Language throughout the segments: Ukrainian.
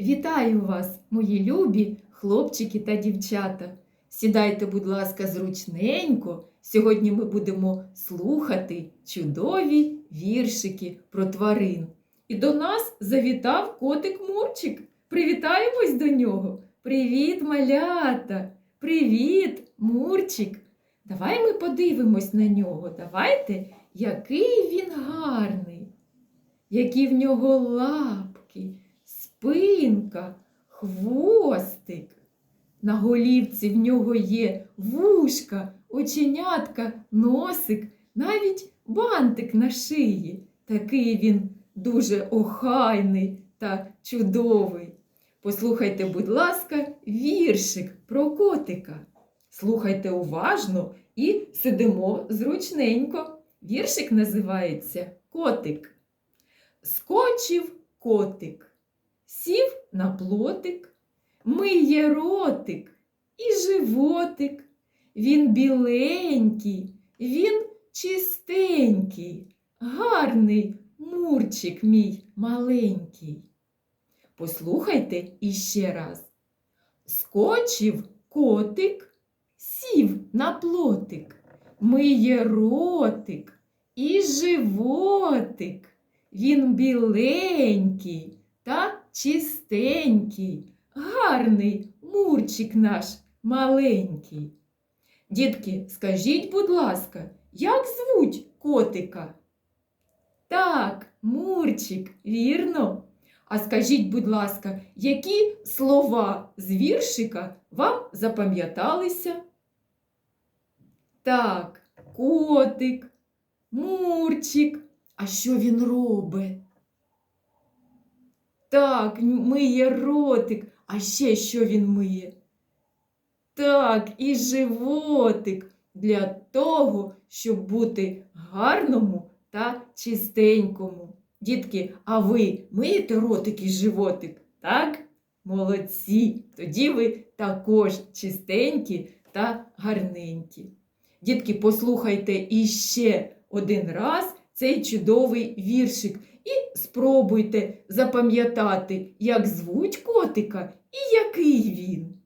Вітаю вас, мої любі хлопчики та дівчата. Сідайте, будь ласка, зручненько. Сьогодні ми будемо слухати чудові віршики про тварин. І до нас завітав котик Мурчик. Привітаємось до нього. Привіт, малята! Привіт, Мурчик! Давай ми подивимось на нього. Давайте, який він гарний, які в нього лапки, спинка, хвостик. На голівці в нього є вушка, оченятка, носик, навіть бантик на шиї. Такий він дуже охайний та чудовий. Послухайте, будь ласка, віршик про котика. Слухайте уважно і сидимо зручненько. Віршик називається Котик. Скочив котик, сів на плотик, миє ротик і животик. Він біленький, він чистенький, гарний мурчик мій маленький. Послухайте іще раз. Скочив котик, сів на плотик, миє ротик і животик. Він біленький та чистенький, гарний мурчик наш маленький. Дітки, скажіть, будь ласка, як звуть котика? Так, Мурчик, вірно. А скажіть, будь ласка, які слова з віршика вам запам'яталися? Так, котик, Мурчик. А що він робить? Так, миє ротик. А ще що він миє? Так, і животик для того, щоб бути гарному та чистенькому. Дітки, а ви миєте ротик і животик? Так? Молодці! Тоді ви також чистенькі та гарненькі. Дітки, послухайте іще один раз цей чудовий віршик і спробуйте запам'ятати, як звуть котика і який він.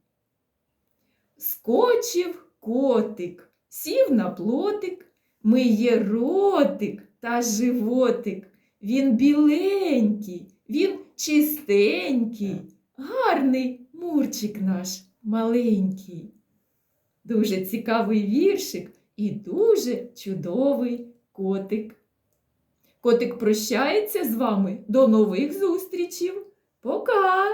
Скочив котик, сів на плотик, миє ротик та животик. Він біленький, він чистенький, гарний мурчик наш маленький. Дуже цікавий віршик і дуже чудовий котик. Котик прощається з вами. До нових зустрічів. Пока!